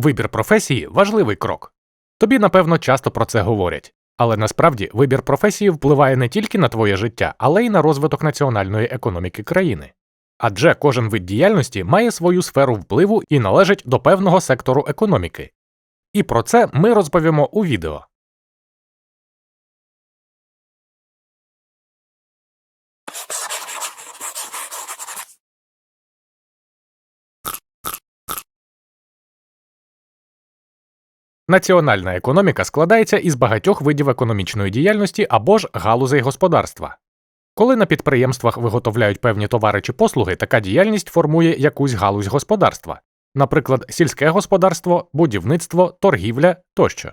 Вибір професії важливий крок. Тобі, напевно, часто про це говорять. Але насправді вибір професії впливає не тільки на твоє життя, але й на розвиток національної економіки країни. Адже кожен вид діяльності має свою сферу впливу і належить до певного сектору економіки. І про це ми розповімо у відео. Національна економіка складається із багатьох видів економічної діяльності або ж галузей господарства. Коли на підприємствах виготовляють певні товари чи послуги, така діяльність формує якусь галузь господарства, наприклад, сільське господарство, будівництво, торгівля тощо.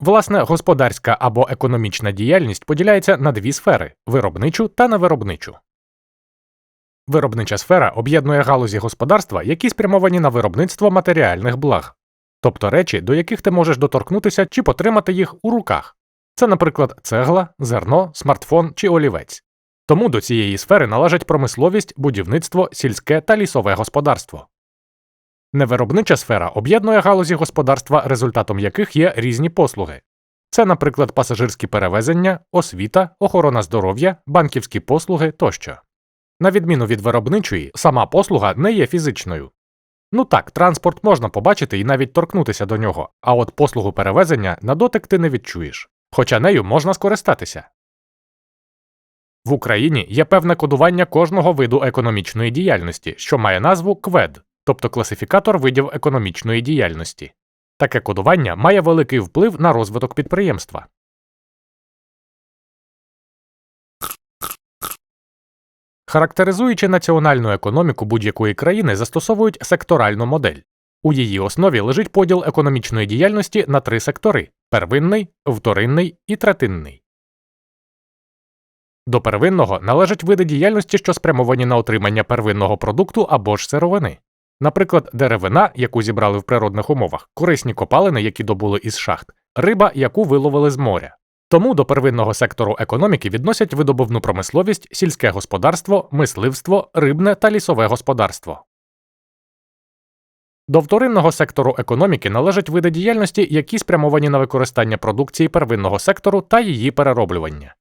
Власне, господарська або економічна діяльність поділяється на дві сфери виробничу та невиробничу. Виробнича сфера об'єднує галузі господарства, які спрямовані на виробництво матеріальних благ, тобто речі, до яких ти можеш доторкнутися чи потримати їх у руках. Це, наприклад, цегла, зерно, смартфон чи олівець. Тому до цієї сфери належать промисловість, будівництво, сільське та лісове господарство. Невиробнича сфера об'єднує галузі господарства, результатом яких є різні послуги. Це, наприклад, пасажирські перевезення, освіта, охорона здоров'я, банківські послуги тощо. На відміну від виробничої, сама послуга не є фізичною. Ну так, транспорт можна побачити і навіть торкнутися до нього, а от послугу перевезення на дотик ти не відчуєш, хоча нею можна скористатися. В Україні є певне кодування кожного виду економічної діяльності, що має назву КВЕД, тобто класифікатор видів економічної діяльності. Таке кодування має великий вплив на розвиток підприємства. Характеризуючи національну економіку будь-якої країни, застосовують секторальну модель. У її основі лежить поділ економічної діяльності на три сектори первинний, вторинний і третинний. До первинного належать види діяльності, що спрямовані на отримання первинного продукту або ж сировини. Наприклад, деревина, яку зібрали в природних умовах, корисні копалини, які добули із шахт, риба, яку виловили з моря. Тому до первинного сектору економіки відносять видобувну промисловість, сільське господарство, мисливство, рибне та лісове господарство. До вторинного сектору економіки належать види діяльності, які спрямовані на використання продукції первинного сектору та її перероблювання.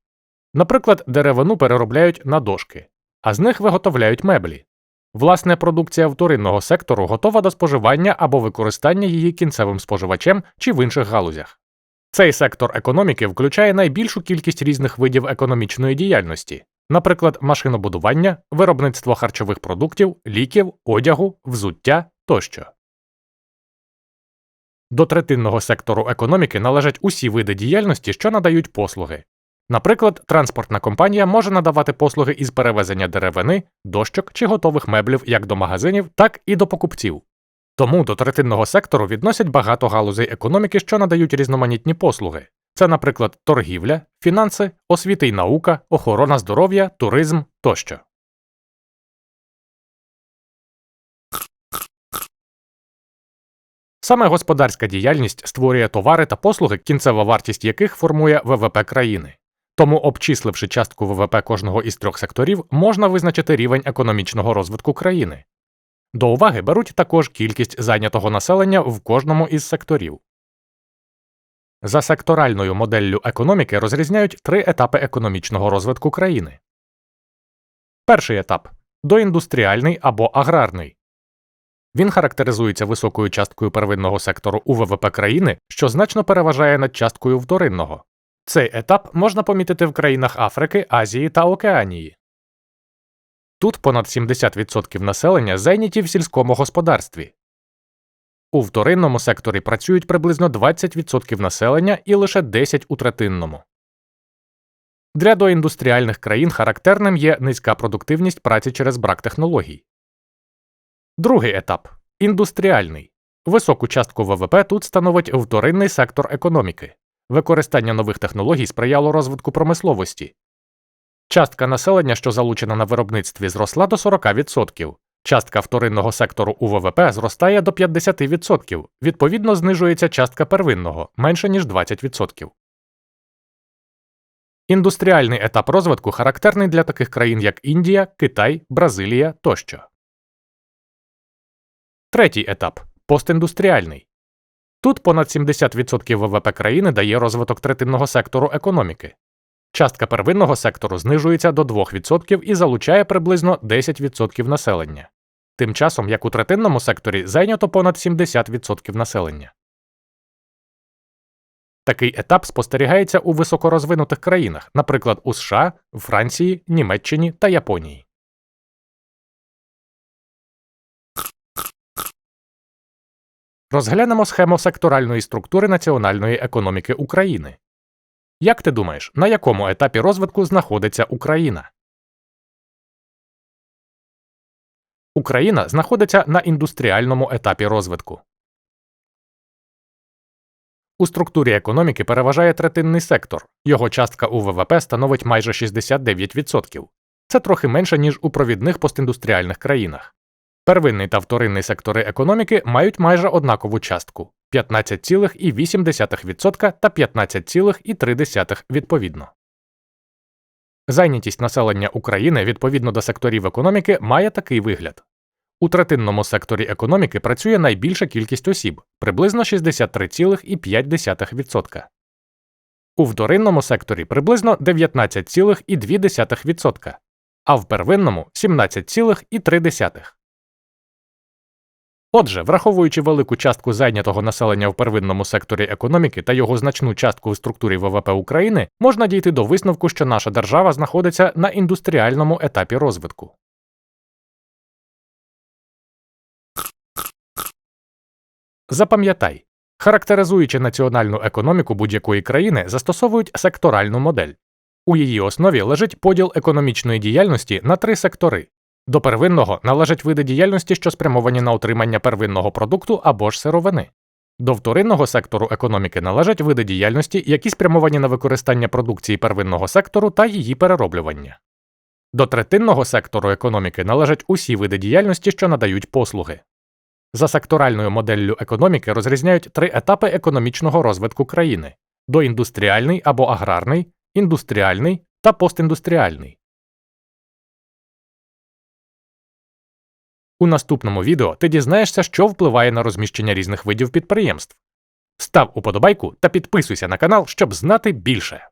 Наприклад, деревину переробляють на дошки, а з них виготовляють меблі. Власне, продукція вторинного сектору готова до споживання або використання її кінцевим споживачем чи в інших галузях. Цей сектор економіки включає найбільшу кількість різних видів економічної діяльності, наприклад, машинобудування, виробництво харчових продуктів, ліків, одягу, взуття тощо. До третинного сектору економіки належать усі види діяльності, що надають послуги. Наприклад, транспортна компанія може надавати послуги із перевезення деревини, дощок чи готових меблів як до магазинів, так і до покупців. Тому до третинного сектору відносять багато галузей економіки, що надають різноманітні послуги. Це, наприклад, торгівля, фінанси, освіта й наука, охорона здоров'я, туризм тощо. Саме господарська діяльність створює товари та послуги, кінцева вартість яких формує ВВП країни. Тому, обчисливши частку ВВП кожного із трьох секторів, можна визначити рівень економічного розвитку країни. До уваги беруть також кількість зайнятого населення в кожному із секторів. За секторальною моделлю економіки розрізняють три етапи економічного розвитку країни. Перший етап доіндустріальний або аграрний. Він характеризується високою часткою первинного сектору у ВВП країни, що значно переважає над часткою вторинного. Цей етап можна помітити в країнах Африки, Азії та Океанії. Тут понад 70% населення зайняті в сільському господарстві. У вторинному секторі працюють приблизно 20% населення і лише 10% у третинному. Для доіндустріальних країн характерним є низька продуктивність праці через брак технологій. Другий етап індустріальний. Високу частку ВВП тут становить вторинний сектор економіки. Використання нових технологій сприяло розвитку промисловості. Частка населення, що залучена на виробництві, зросла до 40%. Частка вторинного сектору у ВВП зростає до 50%, відповідно, знижується частка первинного менше ніж 20%. Індустріальний етап розвитку характерний для таких країн, як Індія, Китай, Бразилія тощо. Третій етап постіндустріальний. Тут понад 70% ВВП країни дає розвиток третинного сектору економіки. Частка первинного сектору знижується до 2% і залучає приблизно 10% населення. Тим часом, як у третинному секторі зайнято понад 70% населення. Такий етап спостерігається у високорозвинутих країнах, наприклад, у США, Франції, Німеччині та Японії. Розглянемо схему секторальної структури національної економіки України. Як ти думаєш, на якому етапі розвитку знаходиться Україна? Україна знаходиться на індустріальному етапі розвитку. У структурі економіки переважає третинний сектор. Його частка у ВВП становить майже 69%. Це трохи менше, ніж у провідних постіндустріальних країнах. Первинний та вторинний сектори економіки мають майже однакову частку 15,8% та 15,3% відповідно. Зайнятість населення України відповідно до секторів економіки має такий вигляд. У третинному секторі економіки працює найбільша кількість осіб приблизно 63,5%. У вторинному секторі приблизно 19,2%, а в первинному 17,3%. Отже, враховуючи велику частку зайнятого населення в первинному секторі економіки та його значну частку в структурі ВВП України, можна дійти до висновку, що наша держава знаходиться на індустріальному етапі розвитку. Запам'ятай, характеризуючи національну економіку будь-якої країни, застосовують секторальну модель. У її основі лежить поділ економічної діяльності на три сектори. До первинного належать види діяльності, що спрямовані на отримання первинного продукту або ж сировини. До вторинного сектору економіки належать види діяльності, які спрямовані на використання продукції первинного сектору та її перероблювання. До третинного сектору економіки належать усі види діяльності, що надають послуги. За секторальною моделлю економіки розрізняють три етапи економічного розвитку країни доіндустріальний або аграрний, індустріальний та постіндустріальний. У наступному відео ти дізнаєшся, що впливає на розміщення різних видів підприємств. Став уподобайку та підписуйся на канал, щоб знати більше.